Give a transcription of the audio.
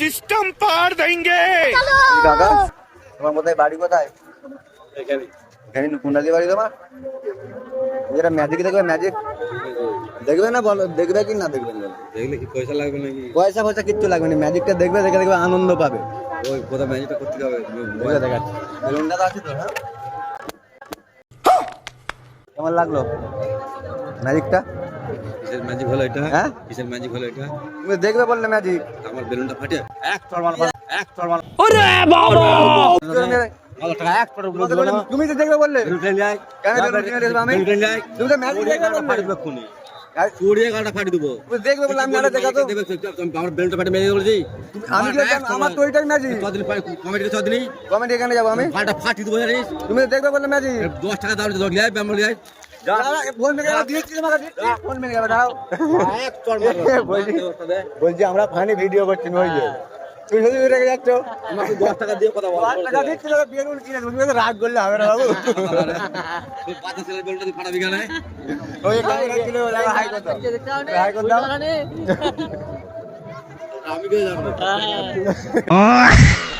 System পার দেঙ্গে। কাকা তোমার কোথায় বাড়ি কোথায়? এখানে। এখানে কুন্ডালি বাড়ি তোমার? যেটা ম্যাজিক দেখবে ম্যাজিক দেখবে না বলো দেখবে কি না দেখবে? দেখলে কি পয়সা লাগবে নাকি? পয়সা পয়সা কিচ্ছু লাগবে না। ম্যাজিকটা দেখবে দেখে দেখবে আনন্দ পাবে। ওই কোথায় ম্যাজিকটা করতে হবে বুঝে দেখাচ্ছি বেলুনটা দাদা আছে তো হ্যাঁ? কেমন লাগল? ম্যাজিকটা কিসের ম্যাজিক হলো এটা? হ্যাঁ? কিসের ম্যাজিক হলো এটা? তুমি দেখবে বললে ম্যাজিক আমার বেলুনটা ফাটে। এক এক। তুমি তো দেখবে বললে। কেন আমি? তুমি তো ম্যাজিক দেখবে ফাটি দেবো। দেখবে আমি আমার ফাটে মেরে বলেছি। আমি আমার তো ওইটাই কমেডি কমেডি এখানে যাব আমি? ফাটা ফাটি দেবো জানিস? তুমি দেখবে বললে ম্যাজিক দশ টাকা দাম দশ ব্যায়াম বলছি আমরা ফানি ভিডিও করছি ওই যে। তুমি শুধু রেখে যাচ্ছ। আমাকে দশ টাকা দিয়ে কথা বল। টাকা দিচ্ছি তোকে বেলুন কিনে তুমি তো রাগ করলে হবে না বাবু। তুই পাঁচটা বেলুনটা দিয়ে ফাটাবি কেন ওই ক্যামেরা কিনে হাই করতে হাই করতে আমি কে জানব।